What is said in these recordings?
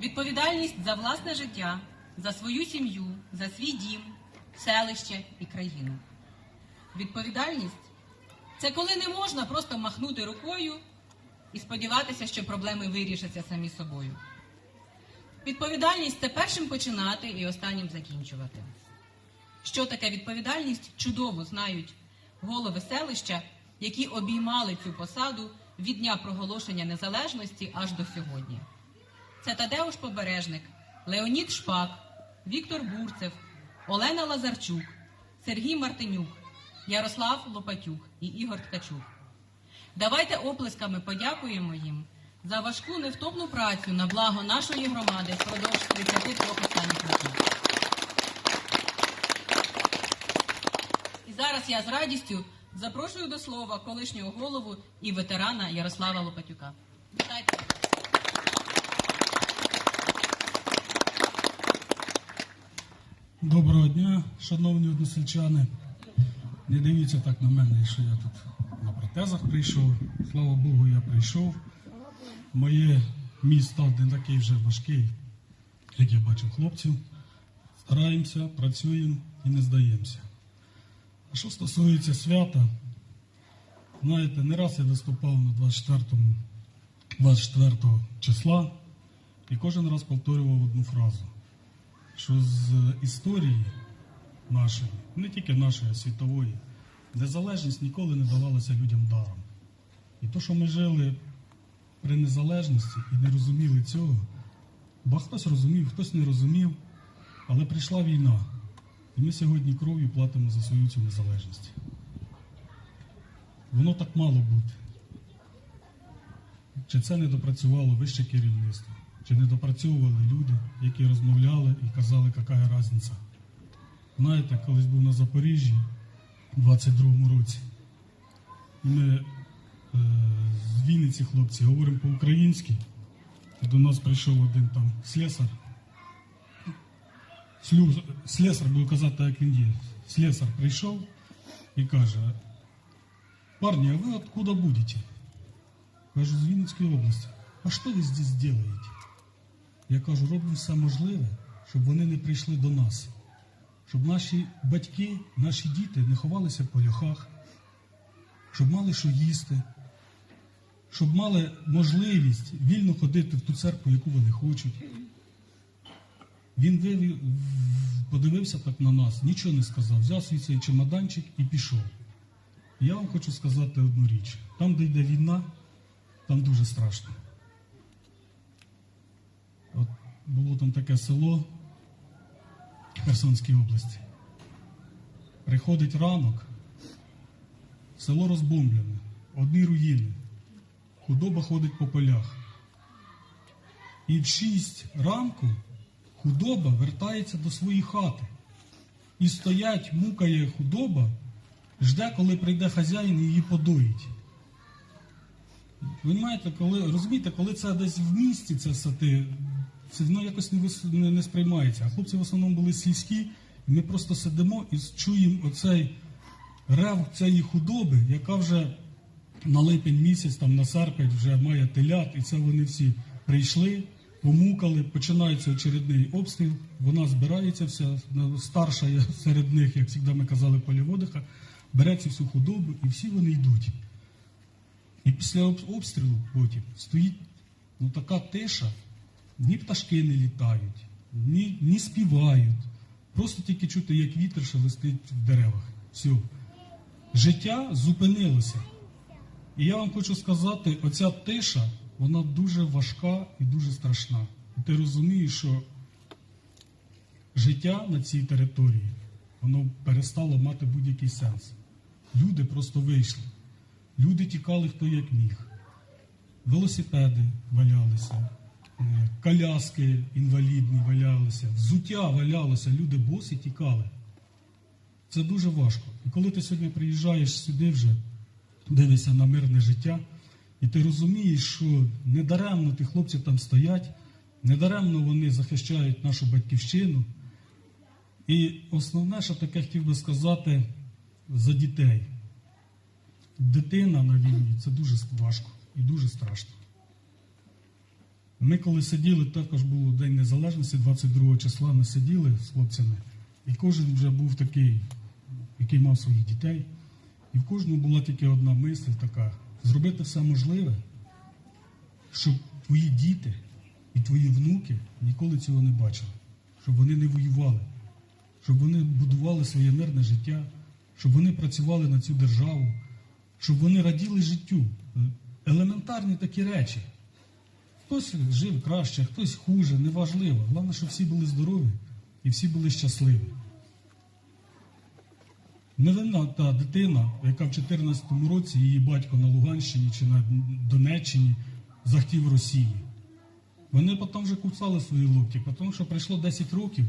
відповідальність за власне життя, за свою сім'ю, за свій дім, селище і країну. Відповідальність це коли не можна просто махнути рукою і сподіватися, що проблеми вирішаться самі собою. Відповідальність це першим починати і останнім закінчувати. Що таке відповідальність, чудово знають голови селища, які обіймали цю посаду від дня проголошення незалежності аж до сьогодні. Це Тадеуш Побережник, Леонід Шпак, Віктор Бурцев, Олена Лазарчук, Сергій Мартинюк, Ярослав Лопатюк і Ігор Ткачук. Давайте оплесками подякуємо їм за важку невтомну працю на благо нашої громади впродовж 33 останніх років. І зараз я з радістю запрошую до слова колишнього голову і ветерана Ярослава Лопатюка. Вітайте. Доброго дня, шановні односельчани. Не дивіться так на мене, що я тут на протезах прийшов. Слава Богу, я прийшов. Моє міст став не такий вже важкий, як я бачив хлопців. Стараємося, працюємо і не здаємося. А що стосується свята, знаєте, не раз я виступав на 24, 24 числа і кожен раз повторював одну фразу що з історії нашої, не тільки нашої, а світової, незалежність ніколи не давалася людям даром. І то, що ми жили при незалежності і не розуміли цього, бо хтось розумів, хтось не розумів, але прийшла війна. І ми сьогодні кров'ю платимо за свою цю незалежність. Воно так мало бути. Чи це не допрацювало вище керівництво? Чи не допрацьовували люди, які розмовляли і казали, яка різниця? Знаєте, колись був на Запоріжжі у 22-му році. і Ми е, з Вінниці хлопці говоримо по-українськи. До нас прийшов один там слесар. Слесар, буду казати, як він є. Слесар прийшов і каже: Парні, а ви откуда будете? Кажу, з Вінницької області. А що ви здесь делаете? Я кажу, роблю все можливе, щоб вони не прийшли до нас. Щоб наші батьки, наші діти не ховалися в полях, щоб мали що їсти, щоб мали можливість вільно ходити в ту церкву, яку вони хочуть. Він подивився так на нас, нічого не сказав, взяв свій цей чемоданчик і пішов. Я вам хочу сказати одну річ: там, де йде війна, там дуже страшно. Було там таке село в Херсонській області. Приходить ранок, село розбомблене, одні руїни, худоба ходить по полях. І в 6 ранку худоба вертається до своєї хати. І стоять, мукає худоба, жде, коли прийде хазяїн і її подоїть. Ви маєте, коли розумієте, коли це десь в місті, це все ти, це воно якось не, вис- не, не сприймається. А хлопці в основному були сільські, і ми просто сидимо і чуємо оцей рев цієї худоби, яка вже на липень місяць, там на серпень вже має телят, і це вони всі прийшли, помукали, починається очередний обстріл, вона збирається вся, старша серед них, як завжди ми казали, поліводиха, бере цю всю худобу і всі вони йдуть. І після обстрілу потім стоїть ну, така тиша, ні пташки не літають, ні, ні співають. Просто тільки чути, як вітер шелестить в деревах. Все. Життя зупинилося. І я вам хочу сказати, оця тиша, вона дуже важка і дуже страшна. І ти розумієш, що життя на цій території, воно перестало мати будь-який сенс. Люди просто вийшли. Люди тікали хто як міг. Велосипеди валялися, коляски інвалідні валялися, взуття валялося, люди босі тікали. Це дуже важко. І коли ти сьогодні приїжджаєш сюди вже, дивишся на мирне життя, і ти розумієш, що недаремно ті хлопці там стоять, недаремно вони захищають нашу батьківщину. І основне, що таке хотів би сказати за дітей. Дитина на війні це дуже важко і дуже страшно. Ми коли сиділи, також був День Незалежності, 22 числа ми сиділи з хлопцями, і кожен вже був такий, який мав своїх дітей. І в кожного була тільки одна мисль така: зробити все можливе, щоб твої діти і твої внуки ніколи цього не бачили, щоб вони не воювали, щоб вони будували своє мирне життя, щоб вони працювали на цю державу, щоб вони раділи життю. Елементарні такі речі. Хтось жив краще, хтось хуже, неважливо. Головне, щоб всі були здорові і всі були щасливі. Невинна та дитина, яка в 2014 році її батько на Луганщині чи на Донеччині захотів Росії. Вони потім вже кусали свої локті, тому що пройшло 10 років,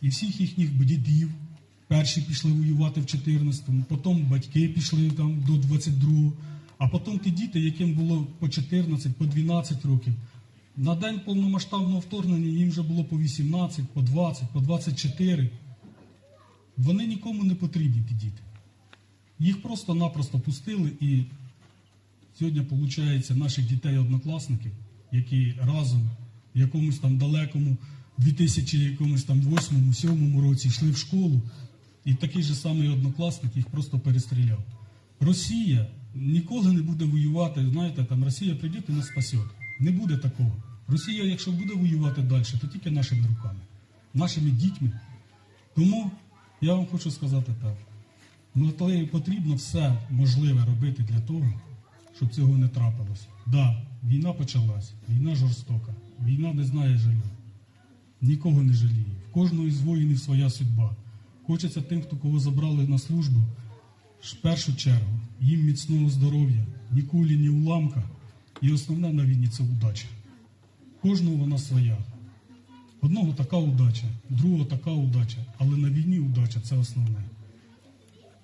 і всіх їхніх дідів перші пішли воювати в 14-му, потім батьки пішли там до 22-го, а потім ті діти, яким було по 14, по 12 років. На день повномасштабного вторгнення їм вже було по 18, по 20, по 24. Вони нікому не потрібні, ті діти. Їх просто-напросто пустили і сьогодні, виходить, наших дітей-однокласників, які разом в якомусь там далекому 2008-2007 році йшли в школу, і такий же самий однокласник їх просто перестріляв. Росія ніколи не буде воювати, знаєте, там Росія прийде і нас спасет. Не буде такого. Росія, якщо буде воювати далі, то тільки нашими руками, нашими дітьми. Тому я вам хочу сказати так. Ну, потрібно все можливе робити для того, щоб цього не трапилось. Так, да, війна почалась, війна жорстока, війна не знає жалю. Нікого не жаліє. В кожного із воїнів своя судьба. Хочеться тим, хто кого забрали на службу, в першу чергу, їм міцного здоров'я, ні кулі, ні уламка. І основне на війні це удача. Кожного вона своя. Одного така удача, другого така удача, але на війні удача це основне.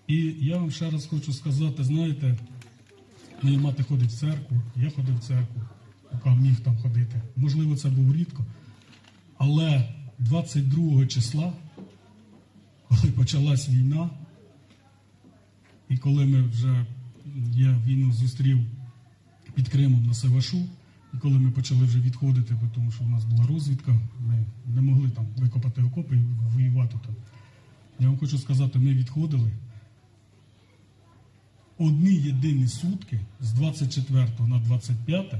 І я вам ще раз хочу сказати, знаєте, моя мати ходить в церкву, я ходив в церкву, поки міг там ходити. Можливо, це був рідко. Але 22 числа, коли почалась війна, і коли ми вже я війну зустрів під Кримом на Севашу, і коли ми почали вже відходити, тому що в нас була розвідка, ми не могли там викопати окопи і воювати там. Я вам хочу сказати, ми відходили. Одні єдині сутки з 24 на 25,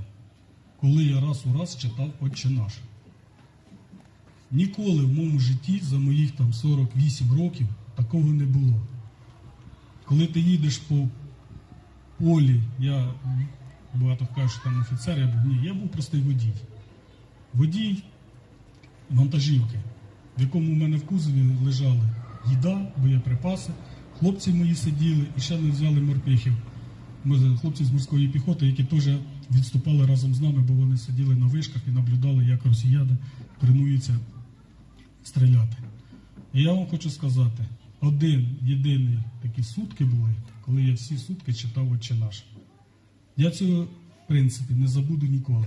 коли я раз у раз читав Отче наш. Ніколи в моєму житті за моїх там 48 років такого не було. Коли ти їдеш по полі, я багато кажуть, що там офіцер, я був ні, я був простий водій. Водій вантажівки, в якому в мене в кузові лежали їда, боєприпаси. Хлопці мої сиділи і ще не взяли морпехів. Ми хлопці з морської піхоти, які теж відступали разом з нами, бо вони сиділи на вишках і наблюдали, як росіяни тренуються стріляти. І я вам хочу сказати, один єдиний такі сутки були, коли я всі сутки читав Отче наш. Я цього, в принципі, не забуду ніколи.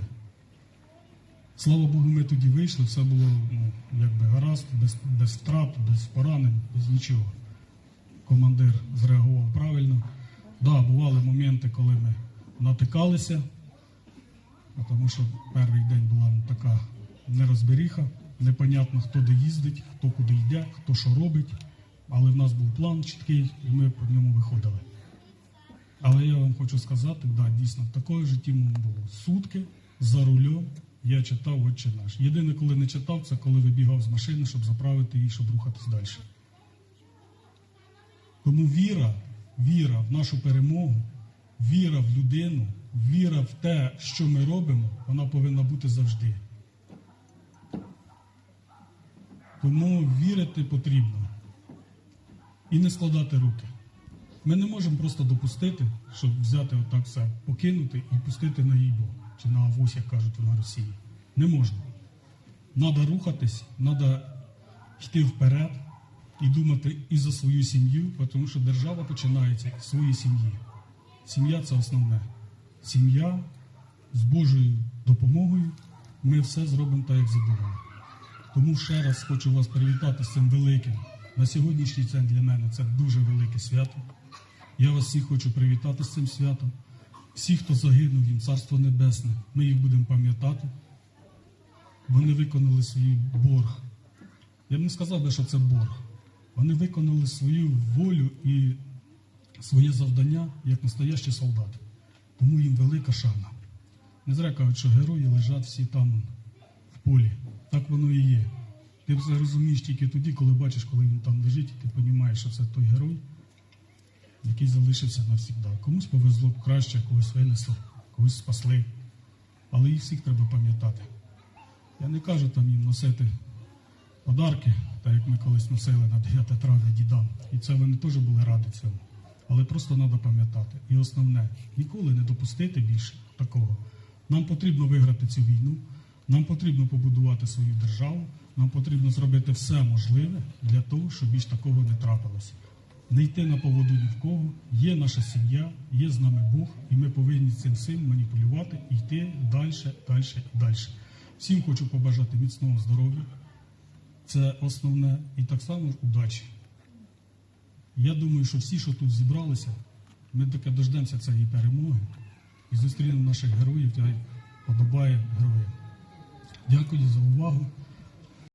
Слава Богу, ми тоді вийшли, все було ну, якби гаразд, без, без втрат, без поранень, без нічого. Командир зреагував правильно. Да, бували моменти, коли ми натикалися, тому що перший день була така нерозберіха, непонятно, хто де їздить, хто куди йде, хто що робить. Але в нас був план чіткий, і ми по ньому виходили. Але я вам хочу сказати, да, дійсно, в такої житті було. Сутки за рулем я читав Отче наш. Єдине, коли не читав, це коли вибігав з машини, щоб заправити її, щоб рухатись далі. Тому віра, віра в нашу перемогу, віра в людину, віра в те, що ми робимо, вона повинна бути завжди. Тому вірити потрібно і не складати руки. Ми не можемо просто допустити, щоб взяти отак все, покинути і пустити на їй Бог, чи на авось, як кажуть на Росії. Не можна. Треба рухатись, треба йти вперед і думати і за свою сім'ю, тому що держава починається з своєї сім'ї. Сім'я це основне. Сім'я з Божою допомогою ми все зробимо так, як задумали. Тому ще раз хочу вас привітати з цим великим. На сьогоднішній день для мене це дуже велике свято. Я вас всіх хочу привітати з цим святом. Всі, хто загинув, їм царство небесне, ми їх будемо пам'ятати. вони виконали свій борг. Я б не сказав би, що це борг. Вони виконали свою волю і своє завдання як настоящі солдати. Тому їм велика шана. Не зря кажуть, що герої лежать всі там в полі. Так воно і є. Ти це розумієш тільки тоді, коли бачиш, коли він там лежить, і ти розумієш, що це той герой, який залишився навсігда. Комусь повезло краще, когось винесло, когось спасли. Але їх всіх треба пам'ятати. Я не кажу там їм носити подарки, так як ми колись носили на 9 травня дідам. І це вони теж були раді цьому. Але просто треба пам'ятати. І основне, ніколи не допустити більше такого. Нам потрібно виграти цю війну, нам потрібно побудувати свою державу, нам потрібно зробити все можливе для того, щоб більш такого не трапилося. Не йти на поводу ні в кого, є наша сім'я, є з нами Бог, і ми повинні цим всім маніпулювати і йти далі, далі далі. Всім хочу побажати міцного здоров'я. Це основне і так само ж удачі. Я думаю, що всі, що тут зібралися, ми таки дождемося цієї перемоги і зустрінемо наших героїв, та подобає героям. Дякую за увагу.